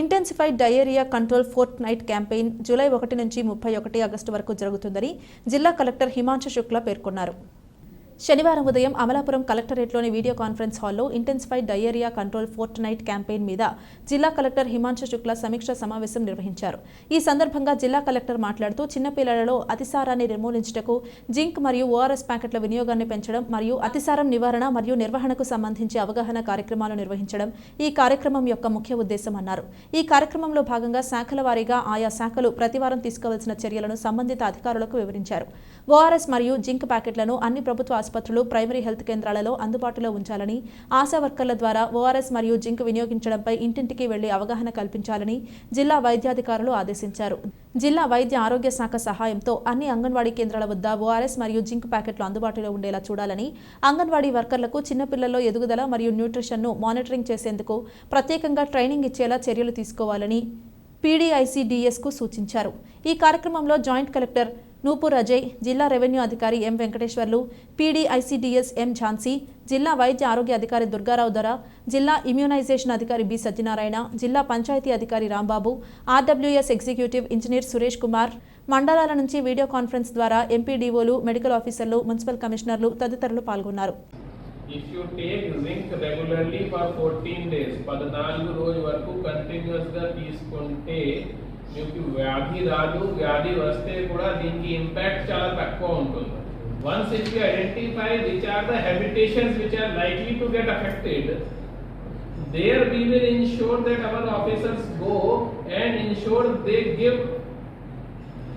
Intensified diarrhoea control fortnight campaign July ఒకటి నుంచి ముప్పై ఒకటి ఆగస్టు వరకు జరుగుతుందని జిల్లా కలెక్టర్ హిమాంశు శుక్లా పేర్కొన్నారు. శనివారం ఉదయం అమలాపురం కలెక్టరేట్లోని వీడియో కాన్ఫరెన్స్ హాల్లో intensified diarrhoea control fortnight campaign మీద జిల్లా కలెక్టర్ హిమాంశు శుక్లా సమీక్ష సమావేశం నిర్వహించారు. ఈ సందర్భంగా జిల్లా కలెక్టర్ మాట్లాడుతూ చిన్నపిల్లలలో అతిసారాన్ని నిర్మూలించుటకు జింక్ మరియు ఓఆర్ఎస్ ప్యాకెట్ల వినియోగాన్ని పెంచడం మరియు అతిసారం నివారణ మరియు నిర్వహణకు సంబంధించి అవగాహన కార్యక్రమాలు నిర్వహించడం ఈ కార్యక్రమం యొక్క ముఖ్య ఉద్దేశం అన్నారు. ఈ కార్యక్రమంలో భాగంగా శాఖల వారీగా ఆయా శాఖలు ప్రతివారం తీసుకోవాల్సిన చర్యలను సంబంధిత అధికారులకు వివరించారు. ఓఆర్ఎస్ మరియు జింక్ ప్యాకెట్లను అన్ని ప్రభుత్వ ఆసుపత్రులు ప్రైమరీ హెల్త్ కేంద్రాలలో అందుబాటులో ఉంచాలని ఆశా వర్కర్ల ద్వారా ఓఆర్ఎస్ మరియు జింక్ వినియోగించడంపై ఇంటింటికి వెళ్ళి అవగాహన కల్పించాలని జిల్లా వైద్యాధికారులు ఆదేశించారు. జిల్లా వైద్య ఆరోగ్య శాఖ సహాయంతో అన్ని అంగన్వాడీ కేంద్రాల వద్ద ఓఆర్ఎస్ మరియు జింక్ ప్యాకెట్లు అందుబాటులో ఉండేలా చూడాలని అంగన్వాడీ వర్కర్లకు చిన్నపిల్లల్లో ఎదుగుదల మరియు న్యూట్రిషన్ను మానిటరింగ్ చేసేందుకు ప్రత్యేకంగా ట్రైనింగ్ ఇచ్చేలా చర్యలు తీసుకోవాలని పీడీఐసీడీఎస్కు సూచించారు. ఈ కార్యక్రమంలో జాయింట్ కలెక్టర్ నూపూర్ అజయ్ జిల్లా రెవెన్యూ అధికారి ఎం వెంకటేశ్వర్లు పీడీఐసీడీఎస్ ఎం ఝాన్సీ జిల్లా వైద్య ఆరోగ్య అధికారి దుర్గారావు ధర జిల్లా ఇమ్యూనైజేషన్ అధికారి బి సత్యనారాయణ జిల్లా పంచాయతీ అధికారి Rambabu RWS executive engineer Suresh Kumar మండలాల నుంచి వీడియో కాన్ఫరెన్స్ ద్వారా ఎంపీడీఓలు మెడికల్ ఆఫీసర్లు మున్సిపల్ కమిషనర్లు తదితరులు పాల్గొన్నారు. If you take zinc regularly for 14 days, పద్నాలుగు రోజు వరకు కంటిన్యూస్గా తీసుకుంటే మీకు వ్యాధి రాదు వ్యాధి వస్తే కూడా దీనికి ఇంపాక్ట్ చాలా తక్కువ ఉంటుంది once if you identify which are the habitations which are likely to get affected there we will ensure that our officers go and ensure they give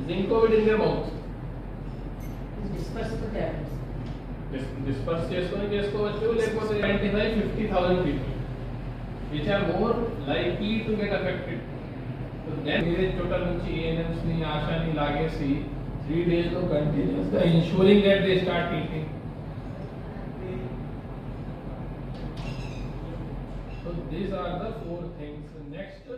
zinc covid in their mouth disperse the tablets. Disperse చేసుకొని చేసుకోవచ్చు లేకపోతే twenty five fifty thousand people which are more likely to get affected వేరే చోట్ల నుంచి ANMs ని ఆశాని లాగేసి three days లో కంటిన్యూస్ గా ensuring that they start eating so these are the four things next